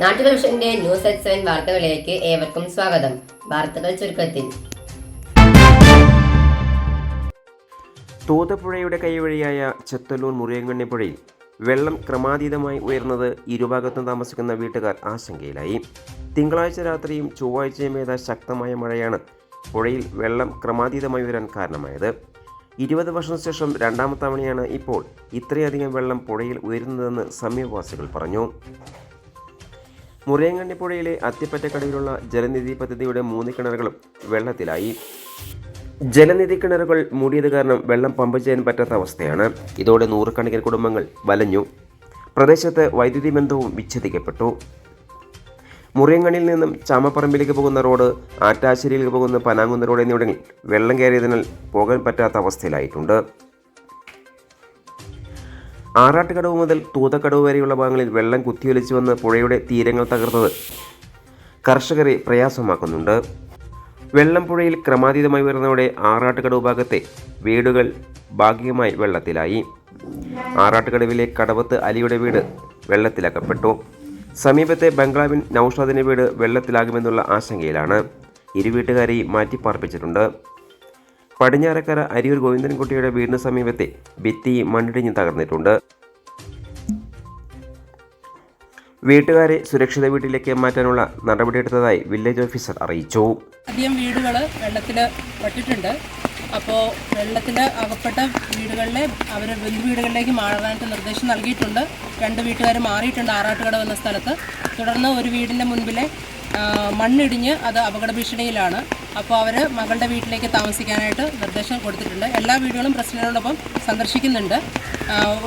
നാട്ടുകൾഷന്റെ news at seven വാർത്തകളിലേക്ക് ഏവർക്കും സ്വാഗതം. വാർത്തകൾ ചുരുക്കത്തിൽ. തോതപ്പുഴയുടെ കൈവഴിയായ ചെത്തല്ലൂർ മുറിയങ്കണ്ണി പുഴയിൽ വെള്ളം ക്രമാതീതമായി ഉയർന്നത് ഇരുഭാഗത്തും താമസിക്കുന്ന വീട്ടുകാർ ആശങ്കയിലായി. തിങ്കളാഴ്ച രാത്രിയും ചൊവ്വാഴ്ചയും പെയ്ത ശക്തമായ മഴയാണ് പുഴയിൽ വെള്ളം ക്രമാതീതമായി ഉയരാൻ കാരണമായത്. ഇരുപത് വർഷം ശേഷം രണ്ടാമത്തവണയാണ് ഇപ്പോൾ ഇത്രയധികം വെള്ളം പുഴയിൽ ഉയരുന്നതെന്ന് സമീപവാസികൾ പറഞ്ഞു. മുറിയങ്കണ്ണി പുഴയിലെ അത്തിപ്പറ്റക്കടയിലുള്ള ജലനിധി പദ്ധതിയുടെ മൂന്ന് കിണറുകളും വെള്ളത്തിലായി. ജലനിധി കിണറുകൾ മൂടിയത് കാരണം വെള്ളം പമ്പ് ചെയ്യാൻ പറ്റാത്ത അവസ്ഥയാണ്. ഇതോടെ നൂറുകണക്കിന് കുടുംബങ്ങൾ വലഞ്ഞു. പ്രദേശത്ത് വൈദ്യുതി ബന്ധവും വിച്ഛേദിക്കപ്പെട്ടു. മുറിയങ്ങണിയിൽ നിന്നും ചാമപ്പറമ്പിലേക്ക് പോകുന്ന റോഡ് ആറ്റാശ്ശേരിയിലേക്ക് പോകുന്ന പനാങ്കുന്ന റോഡ് എന്നിവിടങ്ങളിൽ വെള്ളം കയറിയതിനാൽ പോകാൻ പറ്റാത്ത അവസ്ഥയിലായിട്ടുണ്ട്. ആറാട്ടുകടവ് മുതൽ തൂതക്കടവ് വരെയുള്ള ഭാഗങ്ങളിൽ വെള്ളം കുത്തിയൊലിച്ചു വന്ന് പുഴയുടെ തീരങ്ങൾ തകർത്തത്. കർഷകരെ പ്രയാസമാക്കുന്നുണ്ട്. വെള്ളം പുഴയിൽ ക്രമാതീതമായി വരുന്നതോടെ ആറാട്ടുകടവ് ഭാഗത്തെ വീടുകൾ ഭാഗികമായി വെള്ളത്തിലായി. ആറാട്ടുകടവിലെ കടവത്ത് അലിയുടെ വീട് വെള്ളത്തിലകപ്പെട്ടു. സമീപത്തെ ബംഗ്ലാവിൻ നൌഷാദിന്റെ വീട് വെള്ളത്തിലാകുമെന്നുള്ള ആശങ്കയിലാണ്. ഇരു വീട്ടുകാരെയും മാറ്റിപ്പാർപ്പിച്ചിട്ടുണ്ട്. പടിഞ്ഞാറക്കര അരിയൂർ ഗോവിന്ദൻകുട്ടിയുടെ വീടിന് സമീപത്തെ ഭിത്തി മണ്ണിടിഞ്ഞ് തകർന്നിട്ടുണ്ട്. വീട്ടുകാരെ സുരക്ഷിത വീട്ടിലേക്ക് മാറ്റാനുള്ള നടപടിയെടുത്തതായി വില്ലേജ് ഓഫീസർ അറിയിച്ചു. ആദ്യം വീടുകൾ വെള്ളത്തിൽ പെട്ടിട്ടുണ്ട് അപ്പോൾ വെള്ളത്തിൽ അകപ്പെട്ട വീടുകളിലെ അവർ ബന്ധു വീടുകളിലേക്ക് മാറാനായിട്ട് നിർദ്ദേശം നൽകിയിട്ടുണ്ട്. രണ്ട് വീട്ടുകാർ മാറിയിട്ടുണ്ട് ആറാട്ടുകട എന്ന സ്ഥലത്ത്. തുടർന്ന് ഒരു വീടിന്റെ മുൻപിലെ മണ്ണിടിഞ്ഞ് അത് അപകട ഭീഷണിയിലാണ് അപ്പോൾ അവർ മകളുടെ വീട്ടിലേക്ക് താമസിക്കാനായിട്ട് നിർദ്ദേശം കൊടുത്തിട്ടുണ്ട്. എല്ലാ വീടുകളും പ്രസിഡന്റിനോടൊപ്പം സന്ദർശിക്കുന്നുണ്ട്.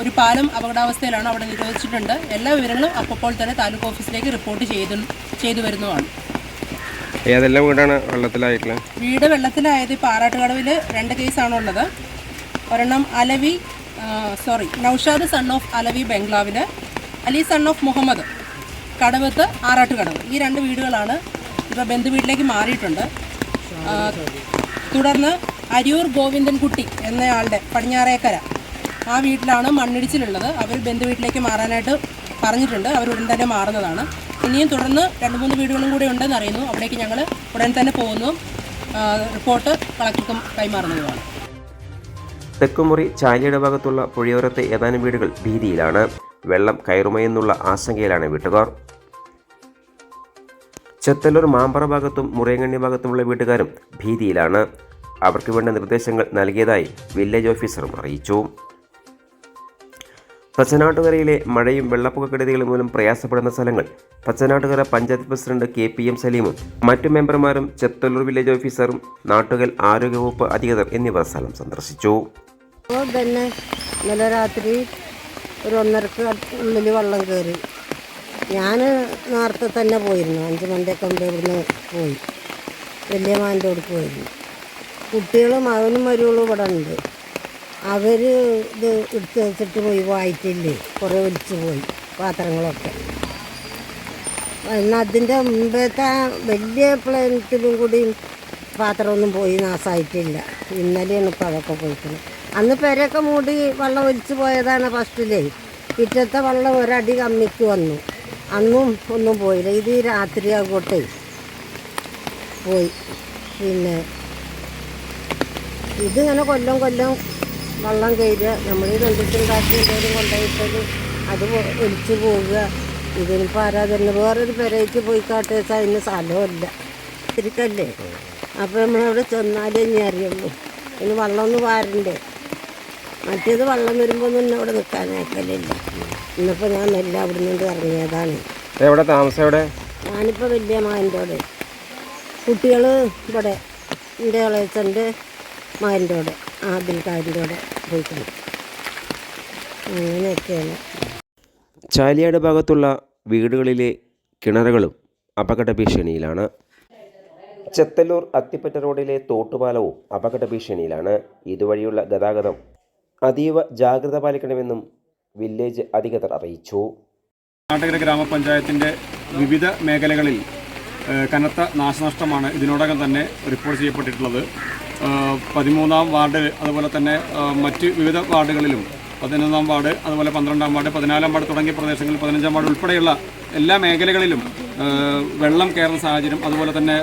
ഒരു പാലം അപകടാവസ്ഥയിലാണ് അവിടെ നിരോധിച്ചിട്ടുണ്ട്. എല്ലാ വിവരങ്ങളും അപ്പോൾ തന്നെ താലൂക്ക് ഓഫീസിലേക്ക് റിപ്പോർട്ട് ചെയ്തു ചെയ്തു വരുന്നതാണ്. ഏതെല്ലാം വീടാണ് വെള്ളത്തിലായിട്ടുള്ളത് വീട് വെള്ളത്തിലായത് ഇപ്പോൾ ആറാട്ടുകടവിൽ രണ്ട് കേസാണുള്ളത്. ഒരെണ്ണം Alavi sorry Naushad son of Alavi ബംഗ്ലാവിൽ അലി സൺ ഓഫ് മുഹമ്മദ്. കടവത്ത് ആറാട്ട് കടവ്. ഈ രണ്ട് വീടുകളാണ് ഇപ്പോൾ ബന്ധു വീട്ടിലേക്ക് മാറിയിട്ടുണ്ട്. തുടർന്ന് അരിയൂർ ഗോവിന്ദൻകുട്ടി എന്നയാളുടെ പടിഞ്ഞാറേക്കര. ആ വീട്ടിലാണ് മണ്ണിടിച്ചിലുള്ളത്. അവർ ബന്ധു വീട്ടിലേക്ക് മാറാനായിട്ട് പറഞ്ഞിട്ടുണ്ട്. അവർ ഉടൻ തന്നെ മാറുന്നതാണ്. ഇനിയും തുടർന്ന് രണ്ട് മൂന്ന് വീടുകളും കൂടെ ഉണ്ടെന്ന് അറിയുന്നു അവിടേക്ക് ഞങ്ങൾ ഉടൻ തന്നെ പോകുന്നു. റിപ്പോർട്ട് കളക്ടർക്കും കൈമാറുന്നതുമാണ്. തെക്കുമുറി ചാലിയുടെ ഭാഗത്തുള്ള പുഴയോരത്തെ ഏതാനും വീടുകൾ ഭീതിയിലാണ്. വെള്ളം കയറുമയെന്നുള്ള ആശങ്കയിലാണ് വീട്ടുകാർ. ചെത്തല്ലൂർ മാമ്പറ ഭാഗത്തും മുറിയങ്ങണ്ണി ഭാഗത്തുമുള്ള വീട്ടുകാരും ഭീതിയിലാണ്. അവർക്ക് വേണ്ട നിർദ്ദേശങ്ങൾ നൽകിയതായി വില്ലേജ് ഓഫീസറും അറിയിച്ചു. പച്ചനാട്ടുകരയിലെ മഴയും വെള്ളപ്പൊക്കക്കെടുതികളും മൂലം പ്രയാസപ്പെടുന്ന സ്ഥലങ്ങൾ Pachanattukara panchayat president K P M സലീമും മറ്റു മെമ്പർമാരും ചെത്തല്ലൂർ വില്ലേജ് ഓഫീസറും നാട്ടുകൽ ആരോഗ്യവകുപ്പ് അധികൃതർ എന്നിവർ സ്ഥലം സന്ദർശിച്ചു. അപ്പോൾ തന്നെ ഇന്നലെ രാത്രി ഒരു ഒന്നരക്ക് ഉള്ളിൽ വെള്ളം കയറി ഞാൻ നേരത്തെ തന്നെ പോയിരുന്നു. അഞ്ച് മണിയൊക്കെ മുമ്പ് ഇവിടുന്ന് പോയി. വലിയ മാന്റെ അടുത്ത് പോയിരുന്നു. കുട്ടികളും അവനും മരുകളും ഇവിടെ ഉണ്ട്. അവർ ഇത് എടുത്ത് വെച്ചിട്ട് പോയി വായിട്ടില്ലേ കുറേ ഒലിച്ചു പോയി പാത്രങ്ങളൊക്കെ. എന്നാൽ അതിന്റെ മുമ്പത്തെ വലിയ പ്ലാനത്തിലും കൂടി പാത്രമൊന്നും പോയി നാശമായിട്ടില്ല ഇന്നലെയാണ് ഇപ്പോൾ അതൊക്കെ പോയിക്കുന്നത് അന്ന് പെരയൊക്കെ മൂടി വെള്ളം ഒലിച്ചു പോയതാണ് ഫസ്റ്റിലേ. പിറ്റത്തെ വെള്ളം ഒരടി കമ്മിക്ക് വന്നു. അന്നും ഒന്നും പോയില്ല. ഇത് രാത്രി ആകോട്ടെ പോയി. പിന്നെ ഇതിങ്ങനെ കൊല്ലം കൊല്ലം വെള്ളം കയറുക. നമ്മൾ ഈ രണ്ടിട്ടുണ്ടാക്കി എന്തെങ്കിലും കൊണ്ടുപോയിട്ടത് അത് ഒലിച്ചു പോവുക. ഇതിനിപ്പോൾ ആരാധന വേറൊരു പെരയ്ക്ക് പോയി കാട്ടേച്ചാൽ അതിന് സ്ഥലമില്ല തിരിക്കല്ലേ അപ്പോൾ നമ്മളവിടെ ചെന്നാലേ ഇനി അറിയുള്ളൂ. ഇനി വെള്ളം ഒന്ന് വാരണ്ടേ? മറ്റേത് വെള്ളം വരുമ്പോൾ ഒന്നും അവിടെ നിൽക്കാൻ നിൽക്കാനാക്കലില്ല ഇന്നിപ്പോൾ ഞാൻ നെല്ല് അവിടെ നിന്ന് ഇറങ്ങിയതാണ്. എവിടെ താമസം എവിടെ? ഞാനിപ്പോൾ വലിയ മകന്റെ അവിടെ. കുട്ടികൾ ഇവിടെ എന്റെ ഇളയച്ചന്റെ മകന്റെ അവിടെ ആദിൽക്കാരന്റെ അവിടെ പോയിട്ടുണ്ട്. അങ്ങനെയൊക്കെയാണ്. ചാലിയാട് ഭാഗത്തുള്ള വീടുകളിലെ കിണറുകളും അപകട ഭീഷണിയിലാണ്. ചെത്തല്ലൂർ അത്തിപ്പറ്റ റോഡിലെ തോട്ടുപാലവും അപകട ഭീഷണിയിലാണ്. ഇതുവഴിയുള്ള ഗതാഗതം അതീവ ജാഗ്രത പാലിക്കണമെന്നും വില്ലേജ് അധികൃതർ അറിയിച്ചു. കർണാടക ഗ്രാമപഞ്ചായത്തിന്റെ വിവിധ മേഖലകളിൽ കനത്ത നാശനഷ്ടമാണ് ഇതിനോടകം തന്നെ റിപ്പോർട്ട് ചെയ്യപ്പെട്ടിട്ടുള്ളത്. പതിമൂന്നാം വാർഡ് അതുപോലെ തന്നെ മറ്റ് വിവിധ വാർഡുകളിലും പതിനൊന്നാം വാർഡ് അതുപോലെ പന്ത്രണ്ടാം വാർഡ് പതിനാലാം വാർഡ് തുടങ്ങിയ പ്രദേശങ്ങളിൽ പതിനഞ്ചാം വാർഡ് ഉൾപ്പെടെയുള്ള എല്ലാ മേഖലകളിലും വെള്ളം കയറുന്ന സാഹചര്യം അതുപോലെ തന്നെ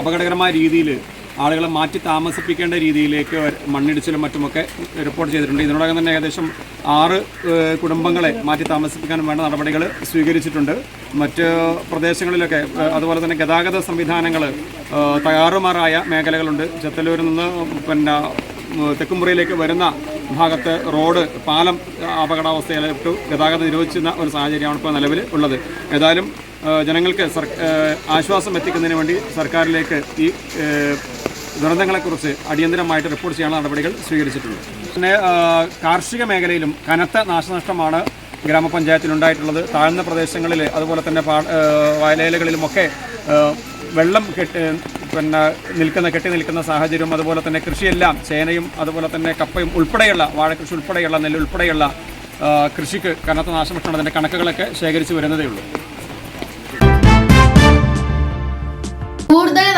അപകടകരമായ രീതിയിൽ ആളുകളെ മാറ്റി താമസിപ്പിക്കേണ്ട രീതിയിലേക്ക് മണ്ണിടിച്ചിലും മറ്റുമൊക്കെ റിപ്പോർട്ട് ചെയ്തിട്ടുണ്ട്. ഇതിനോടകം തന്നെ ഏകദേശം ആറ് കുടുംബങ്ങളെ മാറ്റി താമസിപ്പിക്കാൻ വേണ്ട നടപടികൾ സ്വീകരിച്ചിട്ടുണ്ട്. മറ്റ് പ്രദേശങ്ങളിലൊക്കെ അതുപോലെ തന്നെ ഗതാഗത സംവിധാനങ്ങൾ തയ്യാറുമാറായ മേഖലകളുണ്ട്. ചെത്തല്ലൂരിൽ നിന്ന് പിന്നെ തെക്കുമുറിയിലേക്ക് വരുന്ന ഭാഗത്ത് റോഡ് പാലം അപകടാവസ്ഥയിലിട്ട് ഗതാഗതം നിരോധിച്ചിരുന്ന ഒരു സാഹചര്യമാണ് ഇപ്പോൾ നിലവിൽ ഉള്ളത്. ഏതായാലും ജനങ്ങൾക്ക് ആശ്വാസം എത്തിക്കുന്നതിന് വേണ്ടി സർക്കാരിലേക്ക് ഈ ദുരന്തങ്ങളെക്കുറിച്ച് അടിയന്തരമായിട്ട് റിപ്പോർട്ട് ചെയ്യാനുള്ള നടപടികൾ സ്വീകരിച്ചിട്ടുണ്ട്. പിന്നെ കാർഷിക മേഖലയിലും കനത്ത നാശനഷ്ടമാണ് ഗ്രാമപഞ്ചായത്തിലുണ്ടായിട്ടുള്ളത്. താഴ്ന്ന പ്രദേശങ്ങളിൽ അതുപോലെ തന്നെ വയലേലകളിലുമൊക്കെ വെള്ളം കെട്ടി പിന്നെ നിൽക്കുന്ന കെട്ടി നിൽക്കുന്ന സാഹചര്യം അതുപോലെ തന്നെ കൃഷിയെല്ലാം ചേനയും അതുപോലെ തന്നെ കപ്പയും ഉൾപ്പെടെയുള്ള വാഴക്കൃഷി ഉൾപ്പെടെയുള്ള നെല്ല് ഉൾപ്പെടെയുള്ള കൃഷിക്ക് കനത്ത നാശനഷ്ടമാണ്. അതിന്റെ കണക്കുകളൊക്കെ ശേഖരിച്ചു വരുന്നതേ ഉള്ളൂ